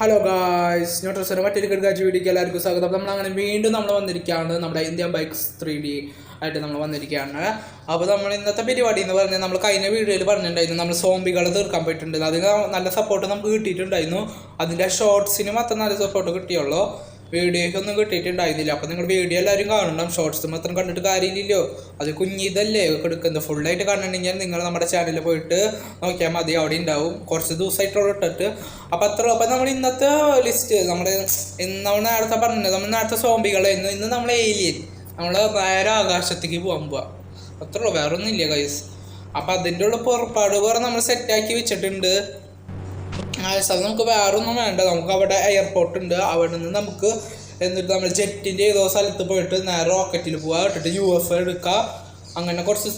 Hello guys ന്യൂട്രസിന്റെ മറ്റൊരു കിടക്കാഴ്ച വീഡിയോക്ക് എല്ലാവർക്കും സ്വാഗതം. നമ്മൾ അങ്ങനെ വീണ്ടും നമ്മൾ വന്നിരിക്കുകയാണ്. നമ്മുടെ ഇന്ത്യൻ ബൈക്സ് ത്രീ ഡി ആയിട്ട് നമ്മൾ വന്നിരിക്കുകയാണ്. അപ്പോൾ നമ്മൾ ഇന്നത്തെ പരിപാടി എന്ന് പറഞ്ഞാൽ നമ്മൾ കഴിഞ്ഞ വീഡിയോയിൽ പറഞ്ഞിട്ടുണ്ടായിരുന്നു. നമ്മൾ സോംബികളെ തീർക്കാൻ പോയിട്ടുണ്ട് അതിന് നല്ല സപ്പോർട്ട് നമുക്ക് കിട്ടിയിട്ടുണ്ടായിരുന്നു. അതിന്റെ ഷോർട്സിന് മാത്രം നല്ല സപ്പോർട്ട് കിട്ടിയുള്ളൂ. വീഡിയോയ്ക്ക് ഒന്നും കിട്ടിയിട്ടുണ്ടായിരുന്നില്ല. അപ്പോൾ നിങ്ങൾ വീഡിയോ എല്ലാവരും കാണണം. ഷോർട്സ് മാത്രം കണ്ടിട്ട് കാര്യമില്ലല്ലോ. അത് കുഞ്ഞിതല്ലേ എടുക്കുന്നത്. ഫുള്ളായിട്ട് കാണണമെങ്കിൽ നിങ്ങൾ നമ്മുടെ ചാനലിൽ പോയിട്ട് നോക്കിയാൽ മതി. അവിടെ ഉണ്ടാവും. കുറച്ച് ദിവസമായിട്ടുള്ള ഇട്ടിട്ട്. അപ്പോൾ അത്ര. അപ്പോൾ നമ്മൾ ഇന്നത്തെ ലിസ്റ്റ് ഇന്ന് നമ്മൾ നേരത്തെ പറഞ്ഞത് നമ്മൾ നേരത്തെ സോംബികളായിരുന്നു ഇന്ന് നമ്മൾ ഏലിയൻ നമ്മൾ നേരെ ആകാശത്തേക്ക് പോകാൻ പോവാം. അത്രേ ഉള്ളൂ. വേറെ ഒന്നും ഇല്ല കൈസ് അപ്പം അതിന്റെ ഉള്ള പുറപ്പാട് വേറെ നമ്മൾ സെറ്റാക്കി വെച്ചിട്ടുണ്ട്. സ്ഥലം നമുക്ക് വേറൊന്നും വേണ്ട. നമുക്ക് അവിടെ എയർപോർട്ട് ഉണ്ട്. അവിടെ നിന്ന് നമുക്ക് എന്നിട്ട് നമ്മൾ ജെറ്റിന്റെ ഏതോ സ്ഥലത്ത് പോയിട്ട് നേരെ റോക്കറ്റിൽ പോവുക ഇട്ടിട്ട് യു എഫ് എടുക്കുക അങ്ങനെ കുറച്ച്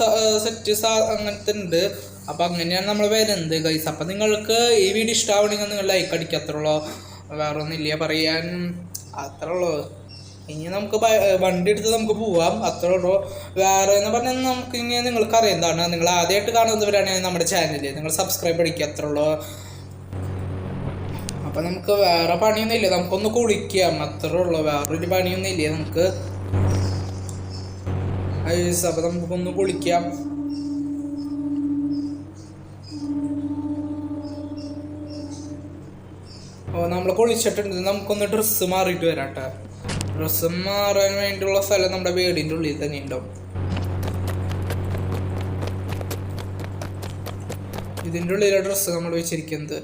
സെറ്റ് അങ്ങനത്തെ ഉണ്ട്. അപ്പം അങ്ങനെയാണ് നമ്മൾ വരുന്നത് ഗൈസ് അപ്പം നിങ്ങൾക്ക് ഈ വീഡിയോ ഇഷ്ടമാവണമെങ്കിൽ നിങ്ങൾ ലൈക്ക് അടിക്കത്തുള്ളൂ വേറെ ഒന്നുമില്ല പറയാൻ അത്രേ ഉള്ളൂ. ഇനി നമുക്ക് വണ്ടി എടുത്ത് നമുക്ക് പോവാം. അത്രേ ഉള്ളൂ. വേറെ എന്ന് പറഞ്ഞാൽ നമുക്ക് ഇനി നിങ്ങൾക്ക് എന്താണ് നിങ്ങൾ ആദ്യമായിട്ട് കാണുന്നവരാണെങ്കിൽ നമ്മുടെ ചാനൽ നിങ്ങൾ സബ്സ്ക്രൈബ് അടിക്കുക അത്രേ ഉള്ളൂ. അപ്പൊ നമുക്ക് വേറെ പണിയൊന്നും ഇല്ല നമുക്കൊന്ന് കുളിക്കാം. അത്രേ ഉള്ളൂ. വേറൊരു പണിയൊന്നും ഇല്ല നമുക്ക് അപ്പൊ നമുക്കൊന്ന് കുളിക്കാം. ഓ നമ്മൾ കുളിച്ചിട്ടുണ്ട്. നമുക്കൊന്ന് ഡ്രസ്സ് മാറിയിട്ട് വരാം കേട്ടോ ഡ്രസ്സ് മാറാൻ വേണ്ടിയുള്ള സ്ഥലം നമ്മുടെ വീടിന്റെ ഉള്ളിൽ തന്നെ ഉണ്ടാവും ഇതിന്റെ ഉള്ളിലെ ഡ്രസ്സ് നമ്മൾ വെച്ചിരിക്കുന്നത്.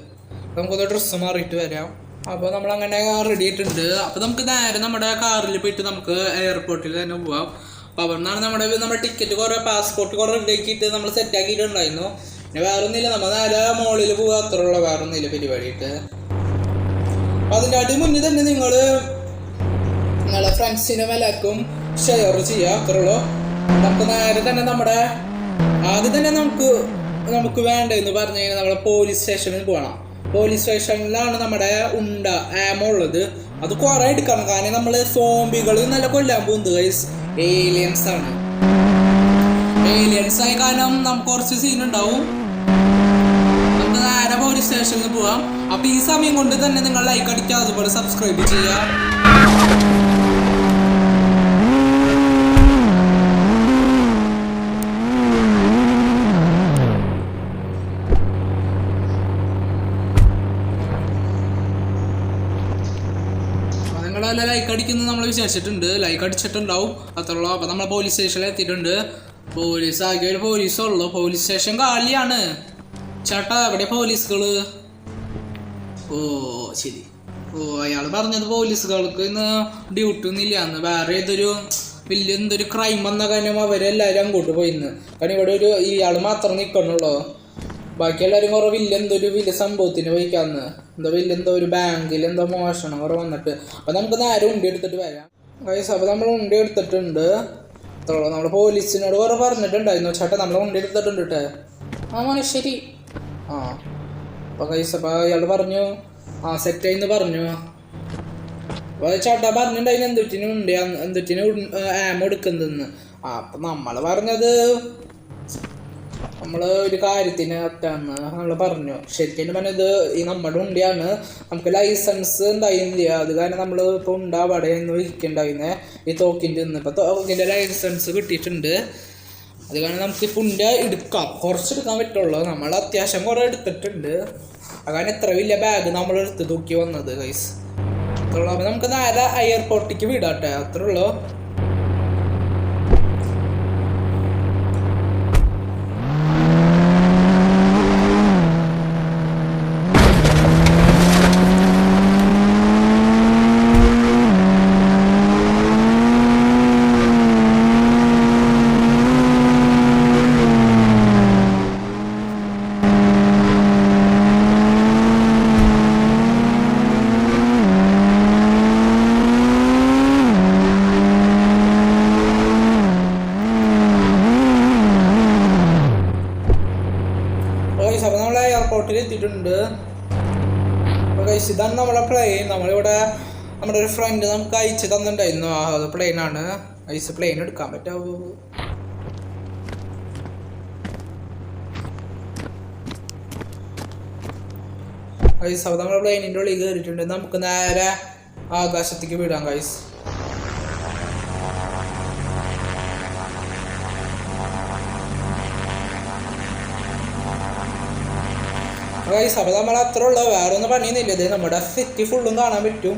നമുക്കൊന്ന് ഡ്രസ്സ് മാറിയിട്ട് വരാം. അപ്പോൾ നമ്മൾ അങ്ങനെ റെഡി ആയിട്ടുണ്ട്. അപ്പോൾ നമുക്ക് നേരെ നമ്മുടെ കാറിൽ പോയിട്ട് നമുക്ക് എയർപോർട്ടിൽ തന്നെ പോവാം. അപ്പോൾ അവിടെ നിന്നാണ് നമ്മുടെ നമ്മുടെ ടിക്കറ്റ് കുറേ പാസ്പോർട്ട് കുറേ റെഡി ആക്കിയിട്ട് നമ്മൾ സെറ്റ് ആക്കിയിട്ടുണ്ടായിരുന്നു. പിന്നെ വേറെ ഒന്നുമില്ല നമ്മൾ നേരെ മോളിൽ പോവുക അത്ര ഉള്ള വേറെ ഒന്നുമില്ല പരിപാടിയിട്ട് അപ്പോൾ അതിന്റെ അടി മുന്നിൽ തന്നെ നിങ്ങൾ നിങ്ങളെ ഫ്രണ്ട്സിനും എല്ലാവർക്കും ഷെയർ ചെയ്യുക അത്രേ ഉള്ളൂ. നമുക്ക് നേരെ തന്നെ നമ്മുടെ ആദ്യം തന്നെ നമുക്ക് നമുക്ക് വേണ്ടതെന്ന് പറഞ്ഞു കഴിഞ്ഞാൽ നമ്മുടെ പോലീസ് സ്റ്റേഷനിൽ പോകണം. പോലീസ് സ്റ്റേഷനിലാണ് നമ്മുടെ ഉണ്ട ആമോ ഉള്ളത്. അത് കുറേ എടുക്കണം. കാരണം നമ്മൾ സോംബികൾ നല്ല കൊല്ലാൻ പോകുന്നത് ഗൈസ് ഏലിയൻസ് ആണ്. ഏലിയൻസ് ആയ കാരണം നമുക്ക് കുറച്ച് സീൻ ഉണ്ടാവും. നമുക്ക് നേരെ പോലീസ് സ്റ്റേഷനിൽ പോവാം. അപ്പൊ ഈ സമയം കൊണ്ട് തന്നെ നിങ്ങൾ ലൈക്ക് അടിക്കുക അതുപോലെ സബ്സ്ക്രൈബ് ചെയ്യുക. നിങ്ങളെല്ലാം ലൈക്ക് അടിക്കുന്നത് നമ്മൾ വിചാരിച്ചിട്ടുണ്ട്. ലൈക്ക് അടിച്ചിട്ടുണ്ടാവും. അത്രയുള്ളൂ അപ്പൊ നമ്മൾ പോലീസ് സ്റ്റേഷനിൽ എത്തിയിട്ടുണ്ട്. പോലീസ് ആകെ ഒരു പോലീസേ ഉള്ളൂ. പോലീസ് സ്റ്റേഷൻ കാലിയാണ്. ചേട്ടാ എവിടെ പോലീസുകൾ ഓ ശരി. ഓ അയാൾ പറഞ്ഞത് പോലീസുകൾക്ക് ഇന്ന് ഡ്യൂട്ടി ഒന്നും ഇല്ലാന്ന് വേറെ ഏതൊരു വലിയ എന്തൊരു ക്രൈം വന്ന കാര്യം അവരെല്ലാവരും അങ്ങോട്ട് പോയിന്ന്. കാരണം ഇവിടെ ഒരു ഇയാൾ മാത്രം നിൽക്കണുള്ളൂ ബാക്കി എല്ലാവരും കുറവില്ല വലിയ എന്തോ ഒരു വലിയ സംഭവത്തിന് പോയിക്കാന്ന്. എന്തോ വലിയ എന്തോ ഒരു ബാങ്കിൽ എന്തോ മോഷണം അവർ വന്നിട്ട്. അപ്പൊ നമുക്ക് നേരെ ഉണ്ടി എടുത്തിട്ട് വരാം. വയസ്സ് അപ്പൊ നമ്മൾ ഉണ്ടി എടുത്തിട്ടുണ്ട്. അത്രയുള്ളൂ നമ്മൾ പോലീസിനോട് വേറെ പറഞ്ഞിട്ടുണ്ടായിരുന്നു. ചേട്ടാ നമ്മൾ ഉണ്ടി എടുത്തിട്ടുണ്ട് കേട്ടെ ആ മോനെ ശരി ആ. അപ്പൊ കൈസ് അപ്പൊ അയാൾ പറഞ്ഞു ആ സെറ്റ് ആയിന്ന് പറഞ്ഞു. അപ്പൊ ചേട്ടാ പറഞ്ഞിട്ടുണ്ടായിരുന്നു എന്തുറ്റിനും ഉണ്ട് എന്തുറ്റിനും ആമ എടുക്കുന്നതെന്ന്. അപ്പൊ നമ്മൾ പറഞ്ഞത് നമ്മൾ ഒരു കാര്യത്തിന് അകത്താണ്. നമ്മൾ പറഞ്ഞു. ശരിക്കും പറഞ്ഞത് ഈ നമ്മുടെ ഉണ്ടിയാണ്. നമുക്ക് ലൈസൻസ് ഉണ്ടായിരുന്നില്ല അത് കാരണം നമ്മൾ ഇപ്പോൾ ഉണ്ടാവടെ എന്ന് ഇരിക്കണ്ടായിരുന്നേ ഈ തോക്കിന്റെ നിന്ന്. ഇപ്പോൾ തോക്കിന്റെ ലൈസൻസ് കിട്ടിയിട്ടുണ്ട്. അത് കാരണം നമുക്ക് ഇപ്പോൾ ഉണ്ട എടുക്കാം. കുറച്ച് എടുക്കാൻ പറ്റുള്ളൂ. നമ്മൾ അത്യാവശ്യം കുറേ എടുത്തിട്ടുണ്ട്. അങ്ങനെ എത്ര വലിയ ബാഗ് നമ്മൾ എടുത്ത് തൂക്കി വന്നത് ഗൈസ് അത്രേ ഉള്ളൂ. അപ്പോൾ നമുക്ക് നേരെ എയർപോർട്ടിലേക്ക് വിടാട്ടെ അത്രേ ഉള്ളൂ ഗൈസ് അപ്പോൾ നമ്മൾ എയർപോർട്ടിൽ എത്തിയിട്ടുണ്ട് അപ്പോൾ ഗൈസ് ഇതാണ് നമ്മുടെ പ്ലെയിൻ നമ്മളിവിടെ നമ്മുടെ ഒരു ഫ്രണ്ട് നമുക്ക് അയച്ചു തന്നിട്ടുണ്ടായിരുന്നു. ആ പ്ലെയിനാണ് ഐസ് പ്ലെയിൻ എടുക്കാൻ പറ്റാവൂ ഗൈസ് അപ്പോൾ നമ്മുടെ പ്ലെയിനിന്റെ ഉള്ളിൽ കയറിയിട്ടുണ്ട്. നമുക്ക് നേരെ ആകാശത്തേക്ക് വിടാം ഗൈസ് ഗൈസ് അപ്പോൾ നമ്മൾ അത്ര ഉള്ള വേറെ ഒന്നും പണിയൊന്നുമില്ല. ഇത് നമ്മുടെ സിറ്റി ഫുള്ളും കാണാൻ പറ്റും.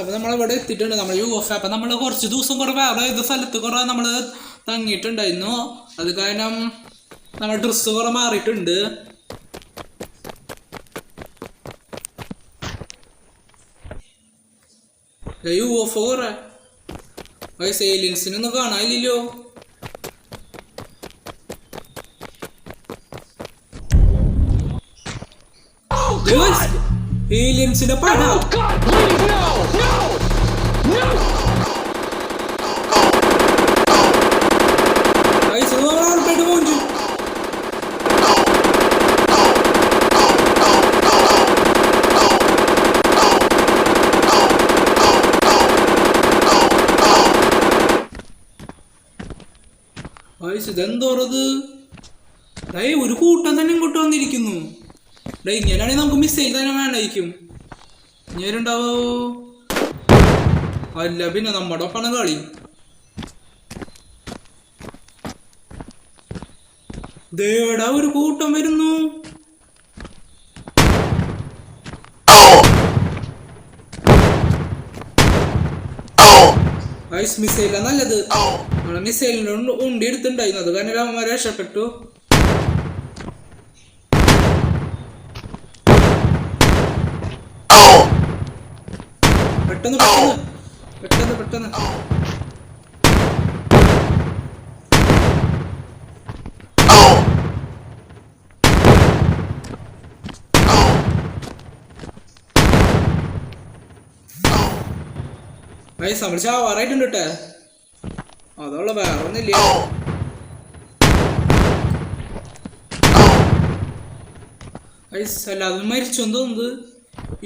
അപ്പോൾ നമ്മളിവിടെ എത്തിയിട്ടുണ്ട്. നമ്മൾ യു എഫ് അപ്പം നമ്മൾ കുറച്ച് ദിവസം കുറേ വേറെ ഏത് സ്ഥലത്ത് കുറേ നമ്മൾ തങ്ങിയിട്ടുണ്ടായിരുന്നു. അത് കാരണം നമ്മൾ ഡ്രസ്സ് കുറേ മാറിയിട്ടുണ്ട്. യു എഫ് കുറേ ഗൈസ് ഏലിയൻസിനൊന്നും കാണാനില്ലല്ലോ ഏലിയൻസിന്റെ പടം God, please, no! No! No! Guys നമ്മൾ ഉറപ്പായിട്ട് പോകും ചെയ്യും ഗൈസ് ഇതെന്തോറത്? ഡേ ഒരു കൂട്ടം തന്നെ ഇങ്ങോട്ട് വന്നിരിക്കുന്നു. ഡേ ഇങ്ങനെയാണെങ്കിൽ നമുക്ക് മിസ്സേജ് തന്നെ വേണ്ടായിരിക്കും ഇങ്ങനെയുണ്ടാവോ? അല്ല പിന്നെ നമ്മുടെ ഒപ്പാണ് കളി. ദേടാ ഒരു കൂട്ടം വരുന്നു. ഐസ് മിസൈല നല്ലത്. നമ്മളെ മിസൈലിന് ഉണ്ടി എടുത്തുണ്ടായിരുന്നു അത് കാരണം അവന്മാർ രക്ഷപ്പെട്ടു. പെട്ടെന്ന് പെട്ടെന്ന്. പെട്ടെന്ന് പെട്ടെന്ന്. ഐസ് നമ്മൾ ചാവാറായിട്ടുണ്ട് കേട്ടെ അതുള്ള വേറെ ഒന്നില്ല ഐസ് മരിച്ചു മരിച്ചെന്ന് തോന്നുന്നത്?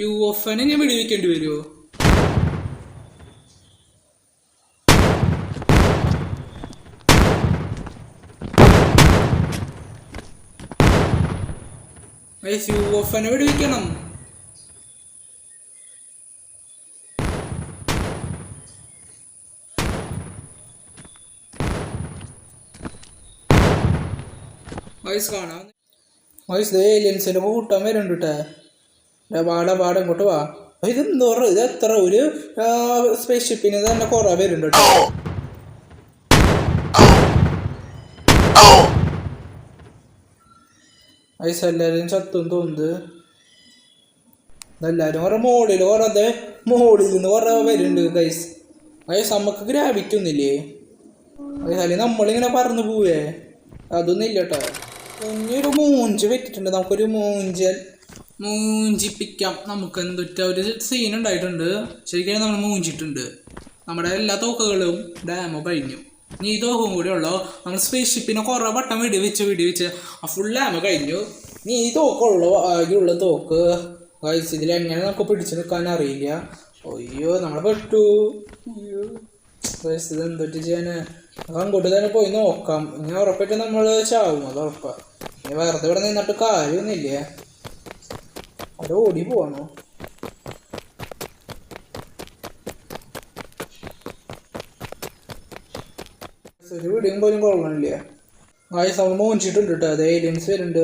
യു എഫ് എനെ ഞാൻ വെടിവെക്കേണ്ടി വരുമോ യു എഫ് എനെ വെടിവെക്കണം. വയസ്സ് കാണാം. വയസ്സ് ഏലിയൻസിന്റെ കൂട്ടം വരുന്നുണ്ട് കേട്ടെ വാട വാട ഇങ്ങോട്ട് വാ. ഇത് എന്തോ ഇത് എത്ര? ഒരു സ്പേസ് ഷിപ്പിന് തന്നെ കുറേ വരുന്നുണ്ട് കേട്ടോ എല്ലാരും എല്ലാവരും ചത്തും തോന്നുന്നത് എല്ലാവരും കുറെ മോളിൽ കുറെ മോളിൽ നിന്ന് കുറെ വരുന്നുണ്ട് ഗൈസ് ഐസ് നമുക്ക് ഗ്രാവിറ്റി ഒന്നുമില്ലേ? അല്ലെങ്കിൽ നമ്മളിങ്ങനെ പറന്നു പോവേ? അതൊന്നും ഇല്ല കേട്ടോ കുഞ്ഞൊരു മൂഞ്ച് വെറ്റിട്ടുണ്ട് നമുക്കൊരു മൂഞ്ചൽ മൂഞ്ചിപ്പിക്കാം. നമുക്ക് എന്തൊറ്റ ഒരു സീൻ ഉണ്ടായിട്ടുണ്ട്. ശരിക്കും നമ്മൾ മൂഞ്ചിട്ടുണ്ട്. നമ്മുടെ എല്ലാ തോക്കുകളും ഡാമോ കഴിഞ്ഞു. ഇനി ഈ തോക്കും കൂടെ ഉള്ളോ? നമ്മൾ സ്പേസ് ഷിപ്പിനെ കുറേ വട്ടം വെടി വെച്ച് വെടി വെച്ച് ആ ഫുൾ ഡാമോ കഴിഞ്ഞു. നീ ഈ തോക്കുള്ളൂ ആകെയുള്ള തോക്ക്. ഇതിൽ എങ്ങനെ നമുക്ക് പിടിച്ചു നിൽക്കാൻ അറിയില്ല. അയ്യോ നമ്മൾ പെട്ടു. അയ്യോ. ഇത് എന്തൊട്ട് ചെയ്യാന്? അങ്ങോട്ട് തന്നെ പോയി നോക്കാം. ഇനി ഉറപ്പായിട്ട് നമ്മൾ ചാവും അത് ഉറപ്പാ. ഇനി വെറുതെ ഇവിടെ നിന്നിട്ട് കാര്യമൊന്നുമില്ലേ? അവിടെ ഓടി പോവാണോ? ഒരു വീടും പോലും കൊള്ളണില്ല. ഗൈസ് സൗണ്ട് മോഞ്ചിട്ടുണ്ട് കേട്ടോ അത് ഏലിയൻസ് വരുന്നുണ്ട്.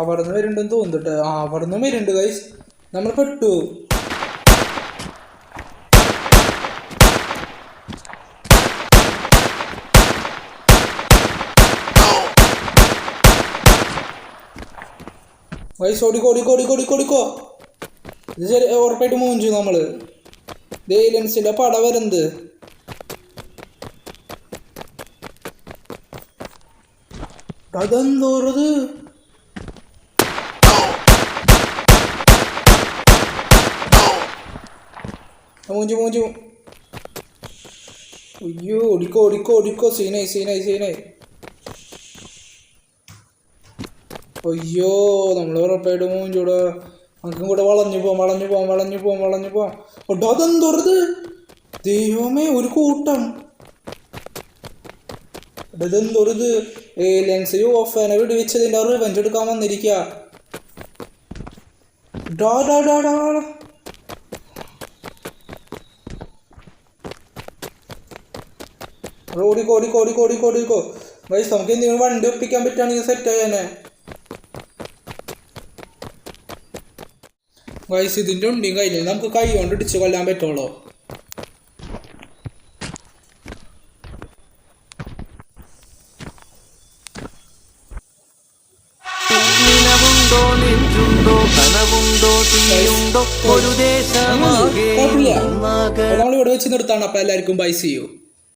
അവിടുന്ന് വരുന്നുണ്ടെന്ന് തോന്നുന്നുണ്ട് ആ അവിടുന്ന് വരുന്നുണ്ട് ഗൈസ് നമ്മൾ പെട്ടു. ഗൈസ് ഓടിക്കോ ഓടിക്കോ ഓടിക്കോ ഓടിക്കോ ഓടിക്കോ. ഇത് ശരി ഉറപ്പായിട്ട് മൂഞ്ചു നമ്മൾ. ഇത് ഏലിയൻസിന്റെ പട വരുന്നത്. അതെന്തോറത് മൂഞ്ചു മൂഞ്ചു. അയ്യോ ഓടിക്കോ ഓടിക്കോ ഓടിക്കോ. സീനായി സീനായി സീനായി. അയ്യോ നമ്മൾ ഉറപ്പായിട്ട് മൂഞ്ചൂടെ. നമുക്കും കൂടെ വളഞ്ഞു പോവാം വളഞ്ഞു പോവാം വളഞ്ഞു പോവാം വളഞ്ഞു പോവാം. ഒട്ടോ അതെന്തോറത് ദൈവമേ ഒരു കൂട്ടം. എടാ, ഏ ഏലിയൻസ് ഓഫ് ആണ് റിവെഞ്ച് എടുക്കാൻ വന്നിരിക്കുക ഡാ ഡാ ഓടിക്കോ ഓടി ഓടിക്കോ കോടി കോടി കോടിക്കോ വൈസ് നമുക്ക് എന്തെങ്കിലും വണ്ടി ഒപ്പിക്കാൻ പറ്റുകയാണെങ്കിൽ സെറ്റ് ആയാനെ. വൈസ് ഇതിന്റെ ഉണ്ടിയും കഴിഞ്ഞില്ല നമുക്ക് കൈ കൊണ്ട് ഇടിച്ച് കൊല്ലാൻ പറ്റുള്ളൂ. ഇവിടെ വെച്ച് നിർത്താണ്. അപ്പൊ എല്ലാവർക്കും ബൈ ചെയ്യൂ